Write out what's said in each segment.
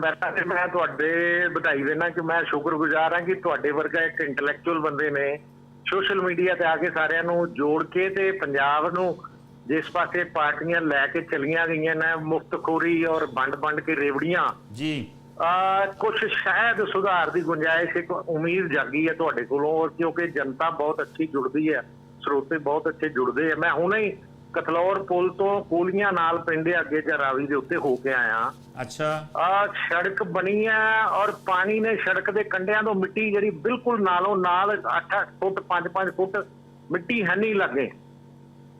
ਮੇਰਾ ਤੇ ਮੈਂ ਤੁਹਾਡੇ ਵਧਾਈ ਦੇਣਾ ਕਿ ਮੈਂ ਸ਼ੁਕਰਗੁਜ਼ਾਰ ਹਾਂ ਕਿ ਤੁਹਾਡੇ ਵਰਗਾ ਇੱਕ ਇੰਟੈਲੈਕਚੁਅਲ ਬੰਦੇ ਨੇ ਸੋਸ਼ਲ ਮੀਡੀਆ ਤੇ ਆ ਕੇ ਸਾਰਿਆਂ ਨੂੰ ਜੋੜ ਕੇ ਤੇ ਪੰਜਾਬ ਨੂੰ ਜਿਸ ਪਾਸੇ ਪਾਰਟੀਆਂ ਲੈ ਕੇ ਚਲੀਆਂ ਗਈਆਂ ਨੇ ਮੁਫਤਖੋਰੀ ਔਰ ਵੰਡ-ਵੰਡ ਕੇ ਰੇਵੜੀਆਂ ਜੀ। ਆ ਕੁਝ ਸ਼ਾਇਦ ਸੁਧਾਰ ਦੀ ਗੁੰਜਾਇਸ਼ ਇੱਕ ਉਮੀਦ ਜਾਗੀ ਹੈ ਤੁਹਾਡੇ ਕੋਲੋਂ ਕਿਉਂਕਿ ਜਨਤਾ ਬਹੁਤ ਅੱਛੀ ਜੁੜਦੀ ਹੈ ਸਰੋਤੇ ਬਹੁਤ ਅੱਛੇ ਜੁੜਦੇ ਆ। ਮੈਂ ਹੁਣੇ ਹੀ ਕਤਲੌਰ ਪੁਲ ਤੋਂ ਕੋਲੀਆਂ ਨਾਲ ਪਿੰਡ ਦੇ ਅੱਗੇ ਜਰਾਵੀ ਦੇ ਉੱਤੇ ਹੋ ਕੇ ਆਇਆ। ਅੱਛਾ। ਆ ਸੜਕ ਬਣੀ ਹੈ ਔਰ ਪਾਣੀ ਨੇ ਸੜਕ ਦੇ ਕੰਢਿਆਂ ਤੋਂ ਮਿੱਟੀ ਜਿਹੜੀ ਬਿਲਕੁਲ ਨਾਲੋਂ ਨਾਲ 8-8 ਫੁੱਟ 5-5 ਫੁੱਟ ਮਿੱਟੀ ਹੈ ਨਹੀਂ ਲੱਗੇ।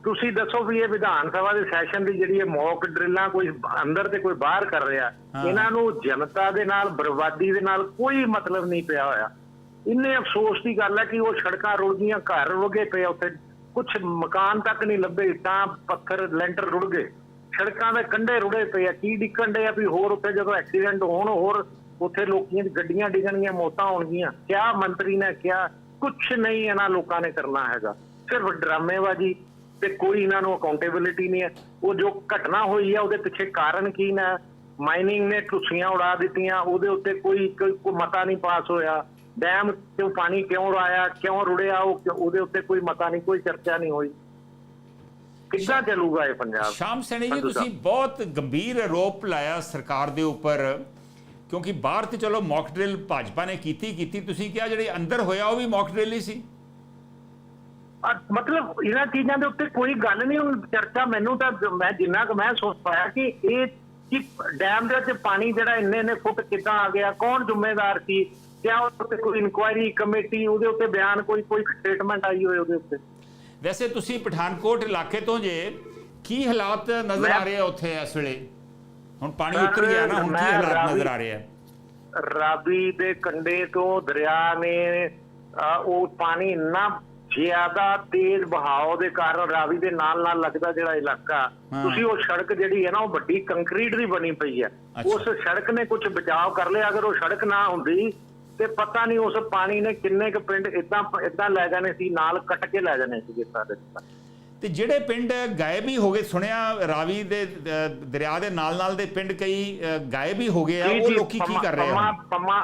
ਤੁਸੀਂ ਦੱਸੋ ਵੀ ਇਹ ਵਿਧਾਨ ਸਭਾ ਦੇ ਸੈਸ਼ਨ ਦੀ ਜਿਹੜੀ ਇਹ ਮੌਕ ਡਰਿੱਲਾਂ ਕੋਈ ਅੰਦਰ ਤੇ ਕੋਈ ਬਾਹਰ ਕਰ ਰਿਹਾ। ਇਹਨਾਂ ਨੂੰ ਜਨਤਾ ਦੇ ਨਾਲ ਬਰਬਾਦੀ ਦੇ ਨਾਲ ਕੋਈ ਮਤਲਬ ਨਹੀਂ ਪਿਆ ਹੋਇਆ। ਇੰਨੇ ਅਫਸੋਸ ਦੀ ਗੱਲ ਹੈ ਕਿ ਉਹ ਸੜਕਾਂ ਰੁੜ ਗਈਆਂ ਘਰ ਰੁੜ ਗਏ ਪਏ ਉੱਥੇ। ਕੁਝ ਮਕਾਨ ਤੱਕ ਨਹੀਂ ਲੱਭੇ ਇੱਟਾਂ ਪੱਥਰ, ਲੈਂਟਰ ਰੁੜ ਗਏ। ਸੜਕਾਂ ਦੇ ਕੰਢੇ ਰੁੜੇ ਪਏ ਆ। ਕੀ ਡਿੱਕਣ ਦੇ ਆ ਵੀ ਹੋਰ ਉੱਥੇ ਜਦੋਂ ਐਕਸੀਡੈਂਟ ਹੋਣ, ਹੋਰ ਉੱਥੇ ਲੋਕੀਆਂ ਦੀ ਗੱਡੀਆਂ ਡਿੱਗਣਗੀਆਂ, ਮੌਤਾਂ ਹੋਣਗੀਆਂ। ਕਿਆ ਮੰਤਰੀ ਨੇ ਕਿਹਾ? ਕੁਝ ਨਹੀਂ ਇਹਨਾਂ ਲੋਕਾਂ ਨੇ ਕਰਨਾ ਹੈਗਾ। ਸਿਰਫ ਡਰਾਮੇਬਾਜ਼ੀ ਤੇ ਕੋਈ ਇਹਨਾਂ ਨੂੰ ਅਕਾਊਂਟੇਬਿਲਿਟੀ ਨਹੀਂ ਹੈ। ਉਹ ਜੋ ਘਟਨਾ ਹੋਈ ਹੈ ਉਹਦੇ ਪਿੱਛੇ ਕਾਰਨ ਕੀ ਨਾ? ਮਾਈਨਿੰਗ ਨੇ ਟੁੱਸੀਆਂ ਉਡਾ ਦਿੱਤੀਆਂ। ਉਹਦੇ ਉੱਤੇ ਕੋਈ ਕੋਈ ਕੋਈ ਮਤਾ ਨਹੀਂ ਪਾਸ ਹੋਇਆ। ਡੈਮ ਕਿਉਂ ਪਾਣੀ ਕਿਉਂ ਆਇਆ ਕਿਉਂ ਰੁੜਿਆ ਉਹ ਉਹਦੇ ਉੱਤੇ ਕੋਈ ਮਤਾ ਨਹੀਂ ਕੋਈ ਚਰਚਾ ਨਹੀਂ ਹੋਈ। ਕਿੱਦਾਂ ਚੱਲੂਗਾ ਇਹ ਪੰਜਾਬ? ਸ਼ਾਮ ਸੈਣੀ ਜੀ ਤੁਸੀਂ। ਬਹੁਤ ਗੰਭੀਰ ਆਰੋਪ ਲਾਇਆ ਸਰਕਾਰ ਦੇ ਉੱਪਰ ਕਿਉਂਕਿ ਬਾਹਰ ਤੇ ਚਲੋ ਮੌਕ ਡਰਿਲ ਭਾਜਪਾ ਨੇ ਕੀਤੀ ਕੀਤੀ। ਤੁਸੀਂ ਕਿਹਾ ਜਿਹੜੇ ਅੰਦਰ ਹੋਇਆ ਉਹ ਵੀ ਮੌਕ ਡਰਿਲ ਹੀ ਸੀ। ਮਤਲਬ ਇਹਨਾਂ ਚੀਜ਼ਾਂ ਦੇ ਉੱਤੇ ਕੋਈ ਗੱਲ ਨਹੀਂ ਹੁਣ ਚਰਚਾ ਮੈਨੂੰ ਤਾਂ ਮੈਂ ਜਿੰਨਾ ਕੁ ਮੈਂ ਸੋਚ ਪਾਇਆ ਕਿ ਇਹ ਕਿ ਡੈਮ ਦੇ ਵਿੱਚ ਪਾਣੀ ਜਿਹੜਾ ਇੰਨੇ ਇੰਨੇ ਫੁੱਟ ਕਿੱਦਾਂ ਆ ਗਿਆ ਕੌਣ ਜ਼ਿੰਮੇਦਾਰ ਸੀ? ਕਿਆ ਉੱਤੇ ਕੋਈ ਇਨਕੁਆਇਰੀ ਕਮੇਟੀ ਉਹਦੇ ਉੱਤੇ ਬਿਆਨ ਕੋਈ ਕੋਈ ਸਟੇਟਮੈਂਟ ਆਈ ਹੋਏ ਉਹਦੇ ਉੱਤੇ? ਵੈਸੇ ਤੁਸੀਂ ਪਠਾਨਕੋਟ ਇਲਾਕੇ ਤੋਂ ਜੇ ਕੀ ਹਾਲਾਤ ਨਜ਼ਰ ਆ ਰਹੇ ਆ ਉੱਥੇ ਇਸ ਵੇਲੇ? ਹੁਣ ਪਾਣੀ ਉਤਰ ਗਿਆ ਨਾ ਹੁਣ ਕੀ ਹਾਲਾਤ ਨਜ਼ਰ ਆ ਰਹੇ ਆ? ਰਾਵੀ ਦੇ ਕੰਢੇ ਤੋਂ ਦਰਿਆ ਨੇ ਉਹ ਪਾਣੀ ਇੰਨਾ ਜ਼ਿਆਦਾ ਤੇਜ਼ ਬਹਾਅ ਦੇ ਕਾਰਨ ਰਾਵੀ ਦੇ ਨਾਲ ਨਾਲ ਲੱਗਦਾ ਜਿਹੜਾ ਇਲਾਕਾ। ਤੁਸੀਂ ਉਹ ਸੜਕ ਜਿਹੜੀ ਹੈ ਨਾ ਉਹ ਵੱਡੀ ਕੰਕਰੀਟ ਦੀ ਬਣੀ ਪਈ ਹੈ। ਉਸ ਸੜਕ ਨੇ ਕੁਝ ਬਚਾਅ ਕਰ ਲਿਆ ਅਗਰ ਉਹ ਸੜਕ ਨਾ ਹੁੰਦੀ ਤੇ ਪਤਾ ਨਹੀਂ ਉਸ ਪਾਣੀ ਨੇ ਕਿੰਨੇ ਕੁ ਪਿੰਡ ਇਦਾਂ ਇਦਾਂ ਲੈ ਜਾਣੇ ਸੀ ਨਾਲ ਕੱਟ ਕੇ ਲੈ ਜਾਣੇ ਸੀ ਸਾਰੇ ਤੇ ਜਿਹੜੇ ਪਿੰਡ ਗਾਇਬ ਹੀ ਹੋ ਗਏ ਸੁਣਿਆ ਰਾਵੀ ਦੇ ਦਰਿਆ ਦੇ ਨਾਲ ਨਾਲ ਦੇ ਪਿੰਡ ਕਈ ਗਾਇਬ ਹੀ ਹੋ ਗਏ ਆ ਉਹ ਲੋਕੀ ਕੀ ਕਰ ਰਹੇ ਆ ਪੰਮਾ ਪੰਮਾ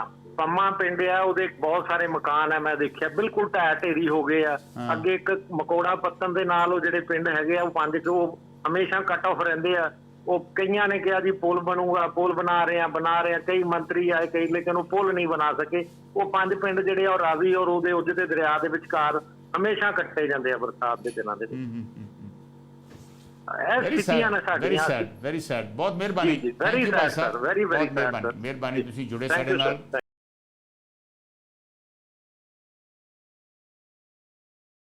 ਪਿੰਡ ਆ ਉਹਦੇ ਬਹੁਤ ਸਾਰੇ ਮਕਾਨ ਆ ਮੈਂ ਦੇਖਿਆ। ਬਿਲਕੁਲ ਢਹਿ ਢੇਰੀ ਹੋ ਗਏ ਆ। ਅੱਗੇ ਇੱਕ ਮਕੋੜਾ ਪੱਤਨ ਦੇ ਨਾਲ ਉਹ ਜਿਹੜੇ ਪਿੰਡ ਹੈਗੇ ਆ ਉਹ ਪੰਜ ਕੁ ਉਹ ਹਮੇਸ਼ਾ ਕੱਟ ਆਫ ਰਹਿੰਦੇ ਆ। ਉਹ ਕਈਆਂ ਨੇ ਕਿਹਾ ਜੀ ਪੁਲ ਬਣੂਗਾ ਪੁਲ ਬਣਾ ਰਹੇ ਆ ਬਣਾ ਰਹੇ ਆ। ਕਈ ਮੰਤਰੀ ਆਏ ਕਈ ਲੇਕਿਨ ਉਹ ਪੁਲ ਨਹੀਂ ਬਣਾ ਸਕੇ। ਉਹ ਪੰਜ ਪਿੰਡ ਜਿਹੜੇ ਆ ਰਾਵੀ ਔਰ ਉਹਦੇ ਉੱਜਦੇ ਦਰਿਆ ਦੇ ਵਿਚਕਾਰ ਹਮੇਸ਼ਾ ਕੱਟੇ ਜਾਂਦੇ ਆ ਬਰਸਾਤ ਦੇ ਦਿਨਾਂ ਦੇ ਵਿੱਚ। Very sad very sad very sad ਬਹੁਤ ਮਿਹਰਬਾਨੀ। very, very ਬਹੁਤ sad, ਮਿਹਰਬਾਨੀ ਤੁਸੀਂ ਜੁੜੇ ਸਾਡੇ. ਨਾਲ।